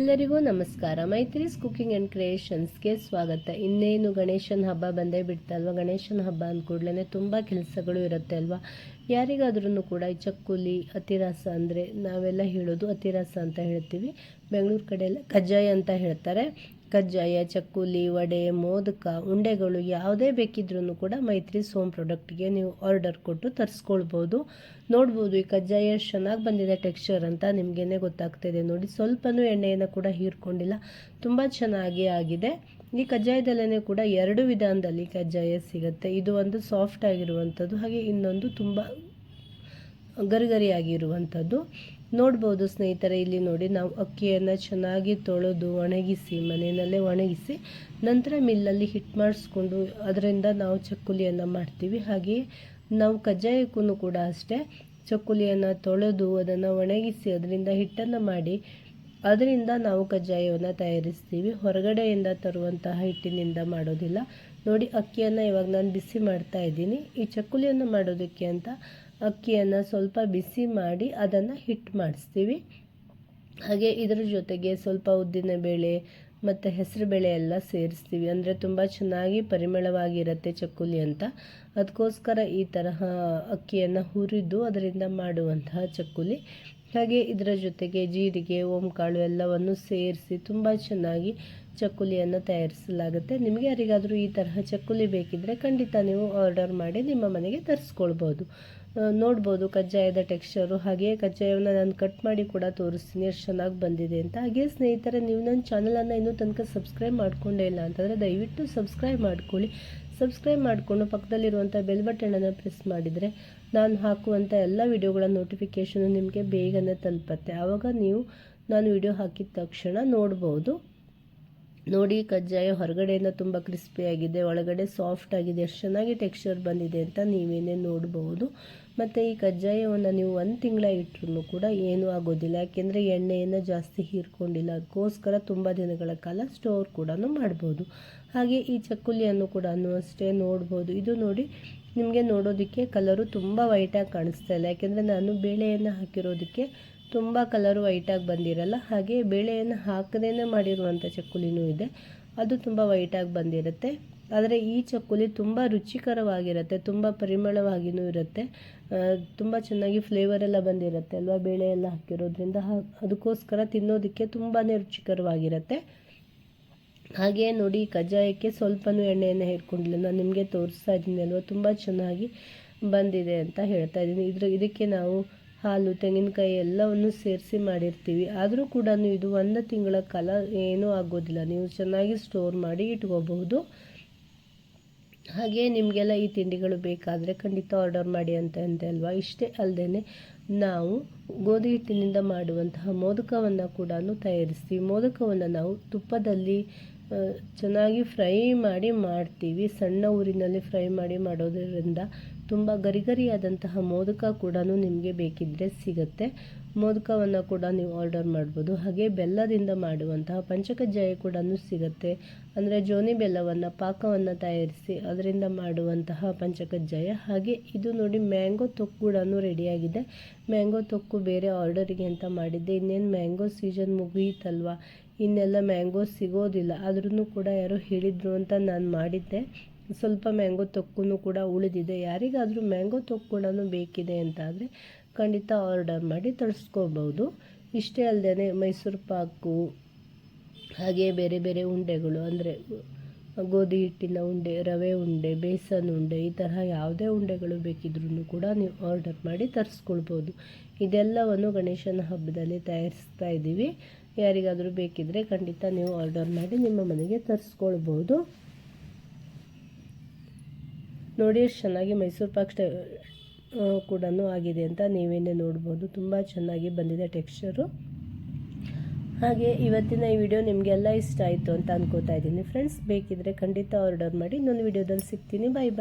ಎಲ್ಲರಿಗೂ ನಮಸ್ಕಾರ. Maitri's cooking and ಕ್ರಿಯೇಷನ್ಸ್ಗೆ ಸ್ವಾಗತ. ಇನ್ನೇನು ಗಣೇಶನ ಹಬ್ಬ ಬಂದೇ ಬಿಡ್ತಲ್ವ ಗಣೇಶನ ಹಬ್ಬ ಅಂದ ಕೂಡಲೇ ತುಂಬ ಕೆಲಸಗಳು ಇರುತ್ತೆ ಅಲ್ವಾ? ಯಾರಿಗಾದ್ರೂ ಕೂಡ ಚಕ್ಕುಲಿ, ಅತಿರಸ ಅಂದರೆ ನಾವೆಲ್ಲ ಹೇಳೋದು ಅತಿರಸ ಅಂತ ಹೇಳ್ತೀವಿ. ಬೆಂಗಳೂರು ಕಡೆ ಎಲ್ಲ ಕಜ್ಜಾಯ ಅಂತ ಹೇಳ್ತಾರೆ. ಕಜ್ಜಾಯ, ಚಕ್ಕುಲಿ, ವಡೆ, ಮೋದಕ, ಉಂಡೆಗಳು ಯಾವುದೇ ಬೇಕಿದ್ರೂ ಕೂಡ ಮೈತ್ರಿ ಸೋಮ್ ಪ್ರಾಡಕ್ಟ್ಗೆ ನೀವು ಆರ್ಡರ್ ಕೊಟ್ಟು ತರಿಸ್ಕೊಳ್ಬೋದು. ನೋಡ್ಬೋದು ಈ ಕಜ್ಜಾಯ ಎಷ್ಟು ಚೆನ್ನಾಗಿ ಬಂದಿದೆ ಟೆಕ್ಸ್ಚರ್ ಅಂತ ನಿಮಗೇನೆ ಗೊತ್ತಾಗ್ತಿದೆ. ನೋಡಿ ಸ್ವಲ್ಪನೂ ಎಣ್ಣೆಯನ್ನು ಕೂಡ ಹೀರ್ಕೊಂಡಿಲ್ಲ. ತುಂಬ ಚೆನ್ನಾಗಿ ಆಗಿದೆ. ಈ ಕಜ್ಜಾಯದಲ್ಲೇ ಕೂಡ ಎರಡು ವಿಧಾನದಲ್ಲಿ ಕಜ್ಜಾಯ ಸಿಗುತ್ತೆ. ಇದು ಒಂದು ಸಾಫ್ಟ್ ಆಗಿರುವಂಥದ್ದು, ಹಾಗೆ ಇನ್ನೊಂದು ತುಂಬ ಗರಿಗರಿಯಾಗಿರುವಂಥದ್ದು. ನೋಡ್ಬೋದು ಸ್ನೇಹಿತರೆ, ಇಲ್ಲಿ ನೋಡಿ ನಾವು ಅಕ್ಕಿಯನ್ನು ಚೆನ್ನಾಗಿ ತೊಳೆದು ಒಣಗಿಸಿ, ಮನೆಯಲ್ಲೇ ಒಣಗಿಸಿ ನಂತರ ಮಿಲ್ಲಲ್ಲಿ ಹಿಟ್ ಮಾಡಿಸ್ಕೊಂಡು ಅದರಿಂದ ನಾವು ಚಕ್ಕುಲಿಯನ್ನು ಮಾಡ್ತೀವಿ. ಹಾಗೆಯೇ ನಾವು ಕಜ್ಜಾಯಕ್ಕೂ ಕೂಡ ಅಷ್ಟೇ ಚಕ್ಕುಲಿಯನ್ನು ತೊಳೆದು ಅದನ್ನು ಒಣಗಿಸಿ ಅದರಿಂದ ಹಿಟ್ಟನ್ನು ಮಾಡಿ ಅದರಿಂದ ನಾವು ಕಜ್ಜಾಯವನ್ನು ತಯಾರಿಸ್ತೀವಿ. ಹೊರಗಡೆಯಿಂದ ತರುವಂತಹ ಹಿಟ್ಟಿನಿಂದ ಮಾಡೋದಿಲ್ಲ. ನೋಡಿ ಅಕ್ಕಿಯನ್ನು ಇವಾಗ ನಾನು ಬಿಸಿ ಮಾಡ್ತಾ ಇದ್ದೀನಿ. ಈ ಚಕ್ಕುಲಿಯನ್ನು ಮಾಡೋದಕ್ಕೆ ಅಂತ ಅಕ್ಕಿಯನ್ನು ಸ್ವಲ್ಪ ಬಿಸಿ ಮಾಡಿ ಅದನ್ನು ಹಿಟ್ಟು ಮಾಡಿಸ್ತೀವಿ. ಹಾಗೆ ಇದರ ಜೊತೆಗೆ ಸ್ವಲ್ಪ ಉದ್ದಿನ ಬೇಳೆ ಮತ್ತು ಹೆಸರು ಬೇಳೆ ಎಲ್ಲ ಸೇರಿಸ್ತೀವಿ. ಅಂದರೆ ತುಂಬ ಚೆನ್ನಾಗಿ ಪರಿಮಳವಾಗಿರುತ್ತೆ ಚಕ್ಕುಲಿ ಅಂತ. ಅದಕ್ಕೋಸ್ಕರ ಈ ತರಹ ಅಕ್ಕಿಯನ್ನು ಹುರಿದು ಅದರಿಂದ ಮಾಡುವಂತಹ ಚಕ್ಕುಲಿ. ಹಾಗೆ ಇದರ ಜೊತೆಗೆ ಜೀರಿಗೆ, ಓಂಕಾಳು ಎಲ್ಲವನ್ನು ಸೇರಿಸಿ ತುಂಬ ಚೆನ್ನಾಗಿ ಚಕ್ಕುಲಿಯನ್ನು ತಯಾರಿಸಲಾಗುತ್ತೆ. ನಿಮಗೆ ಯಾರಿಗಾದರೂ ಈ ತರಹ ಚಕ್ಕುಲಿ ಬೇಕಿದ್ದರೆ ಖಂಡಿತ ನೀವು ಆರ್ಡರ್ ಮಾಡಿ ನಿಮ್ಮ ಮನೆಗೆ ತರಿಸ್ಕೊಳ್ಬೋದು. ನೋಡ್ಬೋದು ಕಜ್ಜಾಯದ ಟೆಕ್ಸ್ಚರು ಹಾಗೆಯೇ ಕಜ್ಜಾಯವನ್ನು ನಾನು ಕಟ್ ಮಾಡಿ ಕೂಡ ತೋರಿಸ್ತೀನಿ ಎಷ್ಟು ಚೆನ್ನಾಗಿ ಬಂದಿದೆ ಅಂತ. ಹಾಗೆ ಸ್ನೇಹಿತರೆ, ನೀವು ನನ್ನ ಚಾನಲನ್ನು ಇನ್ನೂ ತನಕ ಸಬ್ಸ್ಕ್ರೈಬ್ ಮಾಡ್ಕೊಂಡೇ ಇಲ್ಲ ಅಂತಂದರೆ ದಯವಿಟ್ಟು ಸಬ್ಸ್ಕ್ರೈಬ್ ಮಾಡ್ಕೊಳ್ಳಿ. ಸಬ್ಸ್ಕ್ರೈಬ್ ಮಾಡಿಕೊಂಡು ಪಕ್ಕದಲ್ಲಿರುವಂಥ ಬೆಲ್ ಬಟನನ್ನು ಪ್ರೆಸ್ ಮಾಡಿದರೆ ನಾನು ಹಾಕುವಂಥ ಎಲ್ಲ ವಿಡಿಯೋಗಳ ನೋಟಿಫಿಕೇಷನು ನಿಮಗೆ ಬೇಗನೆ ತಲುಪತ್ತೆ. ಆವಾಗ ನೀವು ನಾನು ವಿಡಿಯೋ ಹಾಕಿದ ತಕ್ಷಣ ನೋಡ್ಬೋದು. ನೋಡಿ, ಕಜ್ಜಾಯ ಹೊರಗಡೆಯಿಂದ ತುಂಬ ಕ್ರಿಸ್ಪಿಯಾಗಿದೆ ಒಳಗಡೆ ಸಾಫ್ಟ್ ಆಗಿದೆ, ಎಷ್ಟು ಚೆನ್ನಾಗಿ ಟೆಕ್ಸ್ಚರ್ ಬಂದಿದೆ ಅಂತ ನೀವೇನೇ ನೋಡ್ಬೋದು. ಮತ್ತು ಈ ಕಜ್ಜಾಯವನ್ನು ನೀವು ಒಂದು ತಿಂಗಳ ಇಟ್ಟರು ಕೂಡ ಏನೂ ಆಗೋದಿಲ್ಲ, ಯಾಕೆಂದರೆ ಎಣ್ಣೆಯನ್ನು ಜಾಸ್ತಿ ಹೀರ್ಕೊಂಡಿಲ್ಲ. ಅದಕ್ಕೋಸ್ಕರ ತುಂಬ ದಿನಗಳ ಕಾಲ ಸ್ಟೋರ್ ಕೂಡ ಮಾಡ್ಬೋದು. ಹಾಗೆ ಈ ಚಕ್ಕುಲಿಯನ್ನು ಕೂಡ ಅಷ್ಟೇ ನೋಡ್ಬೋದು. ಇದು ನೋಡಿ ನಿಮಗೆ ನೋಡೋದಕ್ಕೆ ಕಲರು ತುಂಬ ವೈಟಾಗಿ ಕಾಣಿಸ್ತಾ ಇಲ್ಲ. ಯಾಕೆಂದರೆ ನಾನು ಬೇಳೆಯನ್ನು ಹಾಕಿರೋದಕ್ಕೆ ತುಂಬ ಕಲರು ವೈಟಾಗಿ ಬಂದಿರಲ್ಲ. ಹಾಗೆ ಬೇಳೆಯನ್ನು ಹಾಕದೇ ಮಾಡಿರುವಂಥ ಚಕ್ಕುಲಿನೂ ಇದೆ. ಅದು ತುಂಬ ವೈಟಾಗಿ ಬಂದಿರುತ್ತೆ. ಆದರೆ ಈ ಚಕ್ಕುಲಿ ತುಂಬ ರುಚಿಕರವಾಗಿರುತ್ತೆ, ತುಂಬ ಪರಿಮಳವಾಗಿಯೂ ಇರುತ್ತೆ. ತುಂಬ ಚೆನ್ನಾಗಿ ಫ್ಲೇವರ್ ಎಲ್ಲ ಬಂದಿರುತ್ತೆ ಅಲ್ವಾ? ಬೇಳೆ ಎಲ್ಲ ಹಾಕಿರೋದ್ರಿಂದ ಅದಕ್ಕೋಸ್ಕರ ತಿನ್ನೋದಕ್ಕೆ ತುಂಬಾ ರುಚಿಕರವಾಗಿರುತ್ತೆ. ಹಾಗೆ ನೋಡಿ ಕಜ್ಜಾಯಕ್ಕೆ ಸ್ವಲ್ಪನೂ ಎಣ್ಣೆಯನ್ನು ಹಿಡ್ಕೊಂಡಿಲ್ಲ. ನಾನು ನಿಮಗೆ ತೋರಿಸ್ತಾ ಇದ್ದೀನಿ ಅಲ್ವಾ? ತುಂಬ ಚೆನ್ನಾಗಿ ಬಂದಿದೆ ಅಂತ ಹೇಳ್ತಾ ಇದ್ದೀನಿ. ಇದ್ರ, ಇದಕ್ಕೆ ನಾವು ಹಾಲು, ತೆಂಗಿನಕಾಯಿ ಎಲ್ಲವನ್ನು ಸೇರಿಸಿ ಮಾಡಿರ್ತೀವಿ. ಆದರೂ ಕೂಡ ಇದು ಒಂದು ತಿಂಗಳ ಕಾಲ ಏನೂ ಆಗೋದಿಲ್ಲ. ನೀವು ಚೆನ್ನಾಗಿ ಸ್ಟೋರ್ ಮಾಡಿ ಇಟ್ಕೋಬಹುದು. ಹಾಗೆಯೇ ನಿಮಗೆಲ್ಲ ಈ ತಿಂಡಿಗಳು ಬೇಕಾದರೆ ಖಂಡಿತ ಆರ್ಡರ್ ಮಾಡಿ ಅಂತ ಅಂತೆ ಅಲ್ವಾ? ಇಷ್ಟೇ ಅಲ್ಲದೆ ನಾವು ಗೋಧಿ ಹಿಟ್ಟಿನಿಂದ ಮಾಡುವಂತಹ ಮೋದಕವನ್ನು ಕೂಡ ತಯಾರಿಸ್ತೀವಿ. ಮೋದಕವನ್ನು ನಾವು ತುಪ್ಪದಲ್ಲಿ ಚೆನ್ನಾಗಿ ಫ್ರೈ ಮಾಡಿ ಮಾಡ್ತೀವಿ. ಸಣ್ಣ ಊರಿನಲ್ಲಿ ಫ್ರೈ ಮಾಡಿ ಮಾಡೋದರಿಂದ ತುಂಬ ಗರಿಗರಿಯಾದಂತಹ ಮೋದಕ ಕೂಡ ನಿಮಗೆ ಬೇಕಿದ್ದರೆ ಸಿಗುತ್ತೆ. ಮೋದಕವನ್ನು ಕೂಡ ನೀವು ಆರ್ಡರ್ ಮಾಡ್ಬೋದು. ಹಾಗೆ ಬೆಲ್ಲದಿಂದ ಮಾಡುವಂತಹ ಪಂಚಕಜ್ಜಾಯ ಕೂಡ ಸಿಗುತ್ತೆ. ಅಂದರೆ ಜೋನಿ ಬೆಲ್ಲವನ್ನು, ಪಾಕವನ್ನು ತಯಾರಿಸಿ ಅದರಿಂದ ಮಾಡುವಂತಹ ಪಂಚಕಜ್ಜಾಯ. ಹಾಗೆ ಇದು ನೋಡಿ ಮ್ಯಾಂಗೋ ತೊಕ್ಕು ಕೂಡ ರೆಡಿಯಾಗಿದೆ ಮ್ಯಾಂಗೋ ತೊಕ್ಕು ಬೇರೆ ಆರ್ಡರಿಗೆ ಅಂತ ಮಾಡಿದ್ದೆ. ಇನ್ನೇನು ಮ್ಯಾಂಗೋ ಸೀಸನ್ ಮುಗಿಯಿತಲ್ವ ಇನ್ನೆಲ್ಲ ಮ್ಯಾಂಗೋ ಸಿಗೋದಿಲ್ಲ. ಆದ್ರೂ ಕೂಡ ಯಾರೋ ಹೇಳಿದರು ಅಂತ ನಾನು ಮಾಡಿದ್ದೆ. ಸ್ವಲ್ಪ ಮ್ಯಾಂಗೋ ತೊಕ್ಕೂ ಕೂಡ ಉಳಿದಿದೆ. ಯಾರಿಗಾದರೂ ಮ್ಯಾಂಗೋ ತೊಕ್ಕು ಬೇಕಿದೆ ಅಂತಾದರೆ ಖಂಡಿತ ಆರ್ಡರ್ ಮಾಡಿ ತರಿಸ್ಕೋಬೋದು. ಇಷ್ಟೇ ಅಲ್ಲದೆ ಮೈಸೂರು ಪಾಕು, ಹಾಗೆ ಬೇರೆ ಬೇರೆ ಉಂಡೆಗಳು ಅಂದರೆ ಗೋಧಿ ಹಿಟ್ಟಿನ ಉಂಡೆ, ರವೆ ಉಂಡೆ, ಬೇಸನ್ ಉಂಡೆ, ಈ ತರಹ ಯಾವುದೇ ಉಂಡೆಗಳು ಬೇಕಿದ್ರೂ ಕೂಡ ನೀವು ಆರ್ಡರ್ ಮಾಡಿ ತರಿಸ್ಕೊಳ್ಬೋದು. ಇದೆಲ್ಲವನ್ನು ಗಣೇಶನ ಹಬ್ಬದಲ್ಲಿ ತಯಾರಿಸ್ತಾ ಇದ್ದೀವಿ. ಯಾರಿಗಾದರೂ ಬೇಕಿದ್ದರೆ ಖಂಡಿತ ನೀವು ಆರ್ಡರ್ ಮಾಡಿ ನಿಮ್ಮ ಮನೆಗೆ ತರಿಸ್ಕೊಳ್ಬೋದು. ನೋಡಿ ಎಷ್ಟು ಚೆನ್ನಾಗಿ ಮೈಸೂರು ಪಾಕ್ ಕೂಡ ಆಗಿದೆ ಅಂತ ನೀವೇನೇ ನೋಡ್ಬೋದು. ತುಂಬ ಚೆನ್ನಾಗಿ ಬಂದಿದೆ ಟೆಕ್ಸ್ಚರು. ಹಾಗೆ ಇವತ್ತಿನ ಈ ವಿಡಿಯೋ ನಿಮಗೆಲ್ಲ ಇಷ್ಟ ಆಯಿತು ಅಂತ ಅನ್ಕೋತಾ ಇದ್ದೀನಿ. ಫ್ರೆಂಡ್ಸ್ ಬೇಕಿದ್ದರೆ ಖಂಡಿತ ಆರ್ಡರ್ ಮಾಡಿ. ಇನ್ನೊಂದು ವಿಡಿಯೋದಲ್ಲಿ ಸಿಗ್ತೀನಿ. ಬಾಯ್ ಬಾಯ್